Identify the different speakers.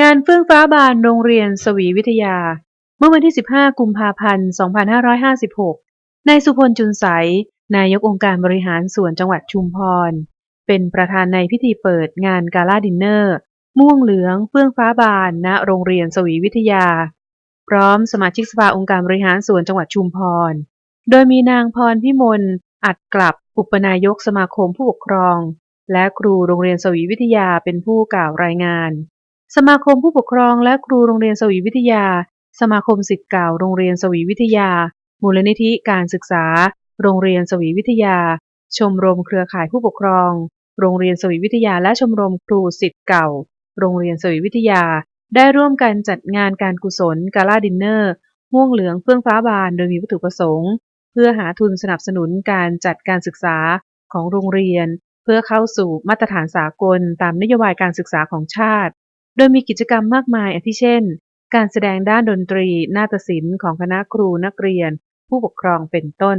Speaker 1: งานเฟื่องฟ้าบานโรงเรียนสวีวิทยา เมื่อวันที่ 15 กุมภาพันธ์ 2556 นายสุพลจุนใส นายกองค์การบริหารส่วนจังหวัดชุมพร เป็นประธานในพิธีเปิดงานกาลาดินเนอร์ ม่วงเหลืองเฟื่องฟ้าบาน ณ โรงเรียนสวีวิทยา พร้อมสมาชิกสภาองค์การบริหารส่วนจังหวัดชุมพร โดยมีนางพรพิมล อัดกลับ อุปนายกสมาคมผู้ปกครอง และครูโรงเรียนสวีวิทยาเป็นผู้กล่าวรายงาน สมาคมผู้ปกครองและครูโรงเรียนสวีวิทยา สมาคมศิษย์เก่าโรงเรียนสวีวิทยา มูลนิธิการศึกษา โรงเรียนสวีวิทยา ชมรมเครือข่ายผู้ปกครอง โรงเรียนสวีวิทยา และชมรมครูศิษย์เก่า โรงเรียนสวีวิทยา ได้ร่วมกันจัดงานการกุศลกาลาดินเนอร์ม่วงเหลืองเฟื่องฟ้าบานโดยมีวัตถุประสงค์ เพื่อหาทุนสนับสนุนการจัดการศึกษาของโรงเรียน เพื่อเข้าสู่มาตรฐานสากลตามนโยบายการศึกษาของชาติ โดยมีกิจกรรมมากมายอาทิเช่น การแสดงด้านดนตรี นาฏศิลป์ของคณะครูนักเรียน ผู้ปกครองเป็นต้น